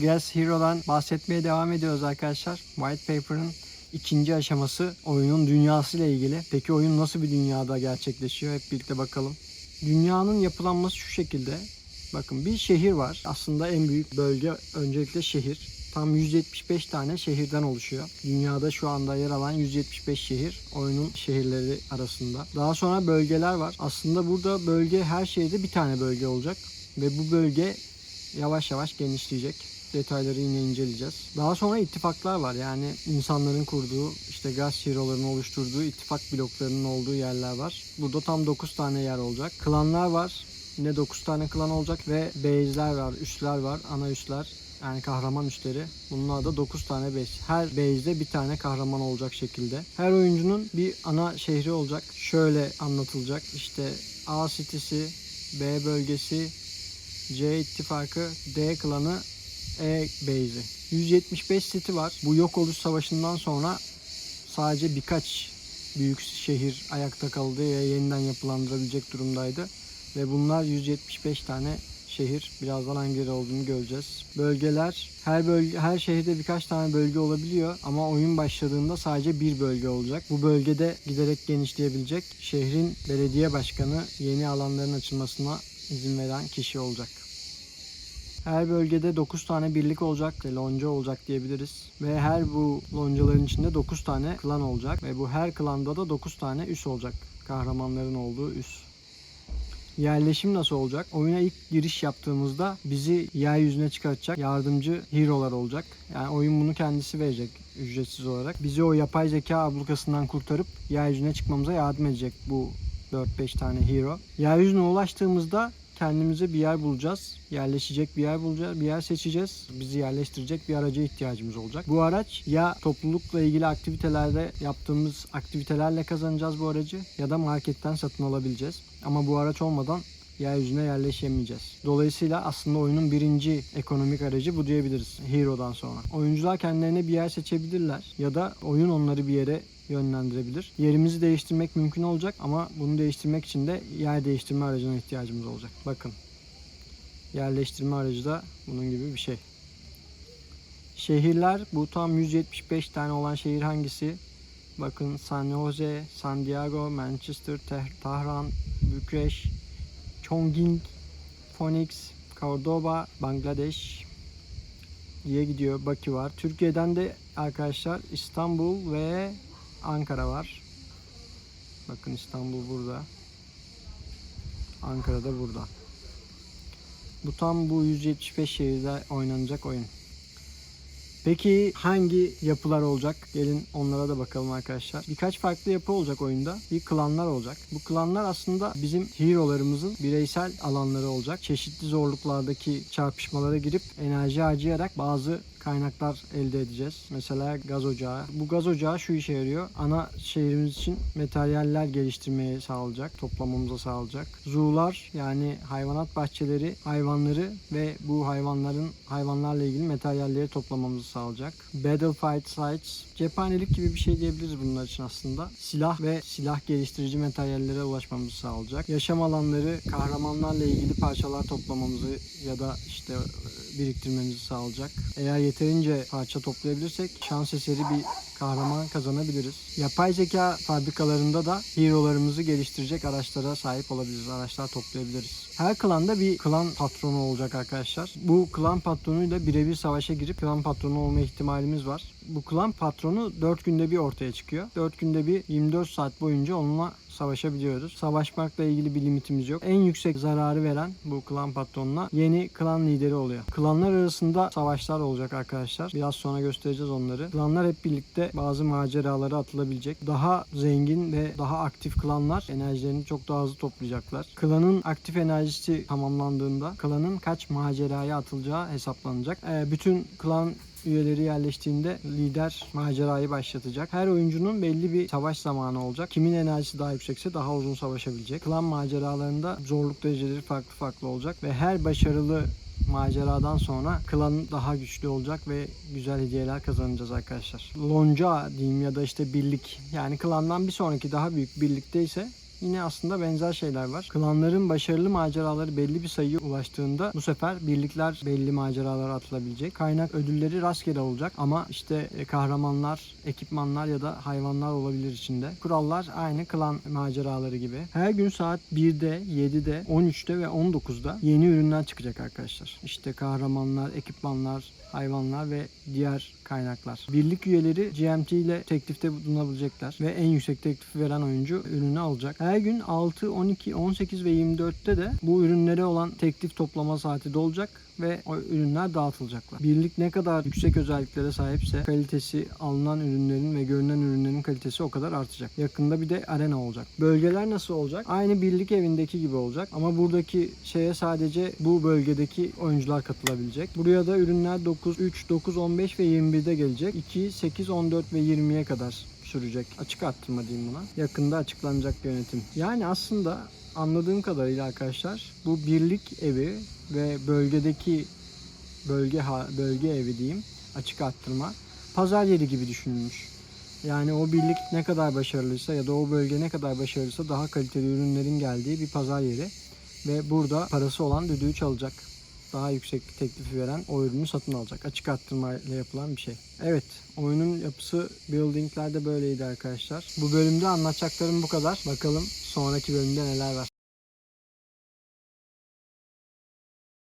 Gas Hero'dan bahsetmeye devam ediyoruz arkadaşlar. White Paper'ın ikinci aşaması oyunun dünyası ile ilgili. Peki oyun nasıl bir dünyada gerçekleşiyor? Hep birlikte bakalım. Dünyanın yapılanması şu şekilde. Bakın bir şehir var. Aslında en büyük bölge öncelikle şehir. Tam 175 tane şehirden oluşuyor. Dünyada şu anda yer alan 175 şehir oyunun şehirleri arasında. Daha sonra bölgeler var. Aslında burada bölge her şeyde bir tane bölge olacak. Ve bu bölge yavaş yavaş genişleyecek. Detayları yine inceleyeceğiz. Daha sonra ittifaklar var. Yani insanların kurduğu, işte gaz hero'ların oluşturduğu ittifak bloklarının olduğu yerler var. Burada tam 9 tane yer olacak. Klanlar var. Yine 9 tane klan olacak ve base'ler var, üsler var, ana üsler. Yani kahraman üsleri. Bunlar da 9 tane base. Her base'de bir tane kahraman olacak şekilde. Her oyuncunun bir ana şehri olacak. Şöyle anlatılacak. İşte A city'si, B bölgesi, C ittifakı, D klanı, E base'i. 175 city var. Bu yok oluş savaşından sonra sadece birkaç büyük şehir ayakta kaldı ve yeniden yapılandırabilecek durumdaydı. Ve bunlar 175 tane şehir. Birazdan hangileri olduğunu göreceğiz. Bölgeler her bölge her şehirde birkaç tane bölge olabiliyor ama oyun başladığında sadece bir bölge olacak. Bu bölgede giderek genişleyebilecek şehrin belediye başkanı yeni alanların açılmasına izin veren kişi olacak. Her bölgede 9 tane birlik olacak, lonca olacak diyebiliriz. Ve her bu loncaların içinde 9 tane klan olacak. Ve bu her klanda da 9 tane üs olacak. Kahramanların olduğu üs. Yerleşim nasıl olacak? Oyuna ilk giriş yaptığımızda bizi yeryüzüne çıkartacak yardımcı hero'lar olacak. Yani oyun bunu kendisi verecek ücretsiz olarak. Bizi o yapay zeka ablukasından kurtarıp yeryüzüne çıkmamıza yardım edecek bu 4-5 tane hero. Yeryüzüne ulaştığımızda kendimize bir yer bulacağız. Yerleşecek bir yer bulacağız, bir yer seçeceğiz. Bizi yerleştirecek bir araca ihtiyacımız olacak. Bu araç ya toplulukla ilgili aktivitelerde yaptığımız aktivitelerle kazanacağız bu aracı ya da marketten satın alabileceğiz. Ama bu araç olmadan yeryüzüne yerleşemeyeceğiz. Dolayısıyla aslında oyunun birinci ekonomik aracı bu diyebiliriz Hero'dan sonra. Oyuncular kendilerine bir yer seçebilirler ya da oyun onları bir yere yönlendirebilir. Yerimizi değiştirmek mümkün olacak ama bunu değiştirmek için de yer değiştirme aracına ihtiyacımız olacak. Bakın. Yerleştirme aracı da bunun gibi bir şey. Şehirler bu tam 175 tane olan şehir hangisi? Bakın San Jose, San Diego, Manchester, Tahran, Bükreş, Chongqing, Phoenix, Cordoba, Bangladeş diye gidiyor. Bakü var. Türkiye'den de arkadaşlar İstanbul ve Ankara var. Bakın İstanbul burada. Ankara da burada. Bu tam bu 175 şehirde oynanacak oyun. Peki hangi yapılar olacak? Gelin onlara da bakalım arkadaşlar. Birkaç farklı yapı olacak oyunda. Bir klanlar olacak. Bu klanlar aslında bizim hero'larımızın bireysel alanları olacak. Çeşitli zorluklardaki çarpışmalara girip enerji harcayarak bazı kaynaklar elde edeceğiz. Mesela gaz ocağı. Bu gaz ocağı şu işe yarıyor. Ana şehrimiz için materyaller geliştirmeye sağlayacak, toplamamıza sağlayacak. Zoolar yani hayvanat bahçeleri hayvanları ve bu hayvanların hayvanlarla ilgili materyalleri toplamamızı sağlayacak. Battlefight sites cephanelik gibi bir şey diyebiliriz bunlar için aslında. Silah ve silah geliştirici materyallere ulaşmamızı sağlayacak. Yaşam alanları kahramanlarla ilgili parçalar toplamamızı ya da işte e, biriktirmemizi sağlayacak. Eğer yeterince parça toplayabilirsek şans eseri bir kahraman kazanabiliriz. Yapay zeka fabrikalarında da hero'larımızı geliştirecek araçlara sahip olabiliriz. Araçlar toplayabiliriz. Her klanda bir klan patronu olacak arkadaşlar. Bu klan patronuyla birebir savaşa girip klan patronu olma ihtimalimiz var. Bu klan patronu 4 günde bir ortaya çıkıyor. 4 günde bir 24 saat boyunca onunla savaşabiliyoruz. Savaşmakla ilgili bir limitimiz yok. En yüksek zararı veren bu klan patronuna yeni klan lideri oluyor. Klanlar arasında savaşlar olacak arkadaşlar. Biraz sonra göstereceğiz onları. Klanlar hep birlikte bazı maceralara atılabilecek. Daha zengin ve daha aktif klanlar enerjilerini çok daha hızlı toplayacaklar. Klanın aktif enerjisi tamamlandığında klanın kaç maceraya atılacağı hesaplanacak. Ee, bütün klan üyeleri yerleştiğinde lider macerayı başlatacak. Her oyuncunun belli bir savaş zamanı olacak. Kimin enerjisi daha yüksekse daha uzun savaşabilecek. Klan maceralarında zorluk dereceleri farklı farklı olacak ve her başarılı maceradan sonra klan daha güçlü olacak ve güzel hediyeler kazanacağız arkadaşlar. Lonca diyeyim ya da işte birlik yani klandan bir sonraki daha büyük birlikte ise yine aslında benzer şeyler var. Klanların başarılı maceraları belli bir sayıya ulaştığında bu sefer birlikler belli maceralara atılabilecek. Kaynak ödülleri rastgele olacak ama işte e, kahramanlar, ekipmanlar ya da hayvanlar olabilir içinde. Kurallar aynı klan maceraları gibi. Her gün saat 1'de, 7'de, 13'te ve 19'da yeni ürünler çıkacak arkadaşlar. İşte kahramanlar, ekipmanlar, hayvanlar ve diğer kaynaklar. Birlik üyeleri GMT ile teklifte bulunabilecekler ve en yüksek teklifi veren oyuncu ürünü alacak. Her gün 6, 12, 18 ve 24'te de bu ürünlere olan teklif toplama saati dolacak ve o ürünler dağıtılacaklar. Birlik ne kadar yüksek özelliklere sahipse kalitesi alınan ürünlerin ve görünen ürünlerin kalitesi o kadar artacak. Yakında bir de arena olacak. Bölgeler nasıl olacak? Aynı birlik evindeki gibi olacak ama buradaki şeye sadece bu bölgedeki oyuncular katılabilecek. Buraya da ürünler 9, 3, 9, 15 ve 21'de gelecek. 2, 8, 14 ve 20'ye kadar sürecek. Açık arttırma diyeyim buna. Yakında açıklanacak bir yönetim. Yani aslında anladığım kadarıyla arkadaşlar bu birlik evi ve bölgedeki bölge bölge evi diyeyim açık arttırma pazar yeri gibi düşünülmüş. Yani o birlik ne kadar başarılıysa ya da o bölge ne kadar başarılıysa daha kaliteli ürünlerin geldiği bir pazar yeri ve burada parası olan düdüğü çalacak. Daha yüksek teklifi veren o ürünü satın alacak. Açık arttırma ile yapılan bir şey. Evet, oyunun yapısı buildinglerde böyleydi arkadaşlar. Bu bölümde anlatacaklarım bu kadar. Bakalım sonraki bölümde neler var.